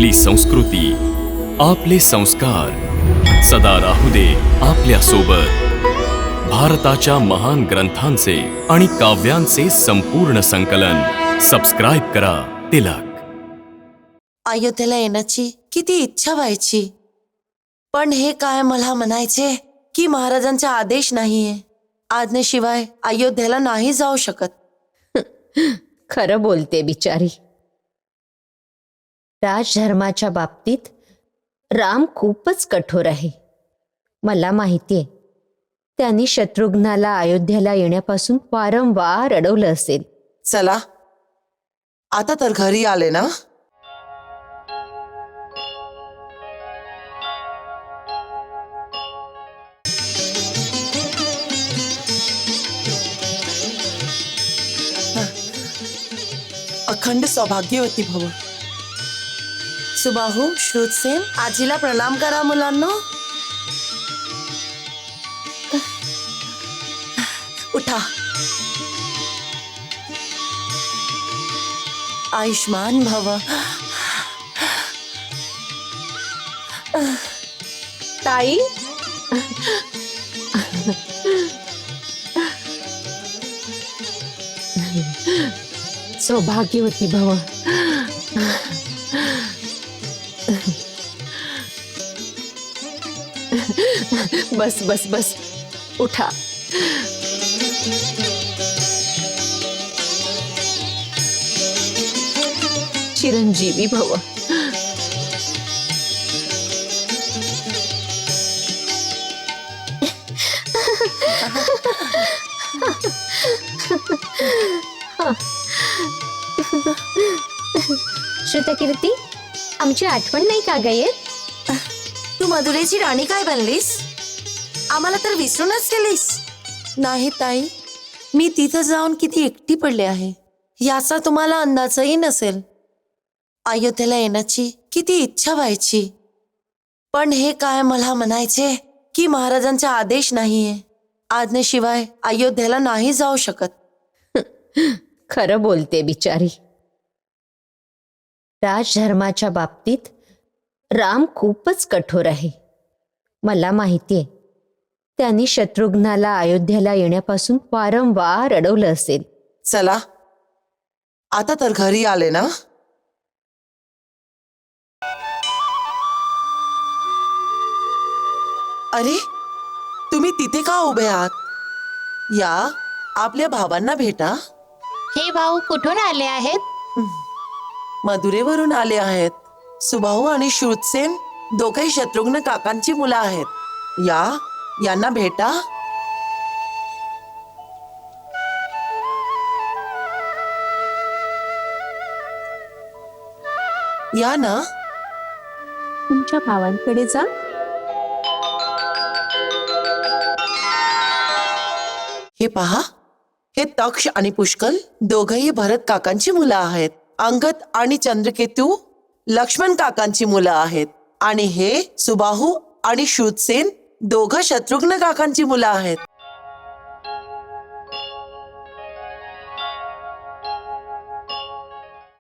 आपली संस्कृती आपले संस्कार. सदा राहू दे आपल्यासोबत भारताच्या महान ग्रंथांचे आणि काव्यांचे संपूर्ण संकलन. सबस्क्राईब करा तिलक. अयोध्येला येण्याची किती इच्छा व्हायची? पण हे काय मला म्हणायचे की महाराजांचा आदेश नाहीये. आज्ञेशिवाय अयोध्येला नाही जाऊ शकत. खरं बोलते बिचारी. राजधर्माच्या बाबतीत राम खूपच कठोर आहे. मला माहिती आहे त्यांनी शत्रुघ्नाला अयोध्येला येण्यापासून वारंवार अडवलं असेल. चला आता तर घरी आले ना? अखंड सौभाग्यवती भव. सुबाहू श्रुतसेन आजीला प्रणाम करा मुलांना. उठा. आयुष्मान भव. ताई? सौभाग्यवती भव. बस बस बस उठा। चिरंजीवी भव। श्रुतकीर्ती आमची आठवण नाही का ग येत? तू मधुरेची राणी काय बनलीस? आम्हाला तर विसरूनच गेलीस. नाही ताई. मी तिथं जाऊन किती एकटी पडले आहे. याचा तुम्हाला अंदाजही नसेल. अयोध्येला येण्याची किती इच्छा व्हायची. पण हे काय मला म्हणायचे की महाराजांचा आदेश नाहीये. आज्ञेशिवाय अयोध्येला नाही जाऊ शकत. खरं बोलते बिचारी. राजधर्माच्या बाबतीत राम खूपच कठोर आहे. मला माहितीये त्यांनी शत्रुघ्नाला अयोध्येला येण्यापासून वारंवार अडवलं असेल. चला. आता तर घरी आले ना? अरे तुम्ही तिथे का उभे आहात? या आपल्या भावांना भेटा. हे भाऊ कुठून आले आहेत? मधुरेवरून आले आहेत. सुभाऊ आणि श्रुतसेन दोघेही शत्रुघ्न काकांची मुलं आहेत. या यांना भेटा. या ना. तुमच्या भावांकडे जा. हे पहा हे तक्ष आणि पुष्कल दोघही भरत काकांची मुलं आहेत. अंगद आणि चंद्रकेतू लक्ष्मण काकांची मुलं आहेत. आणि हे सुबाहू आणि श्रुतसेन दोघं शत्रुघ्न काकांची मुलं आहेत.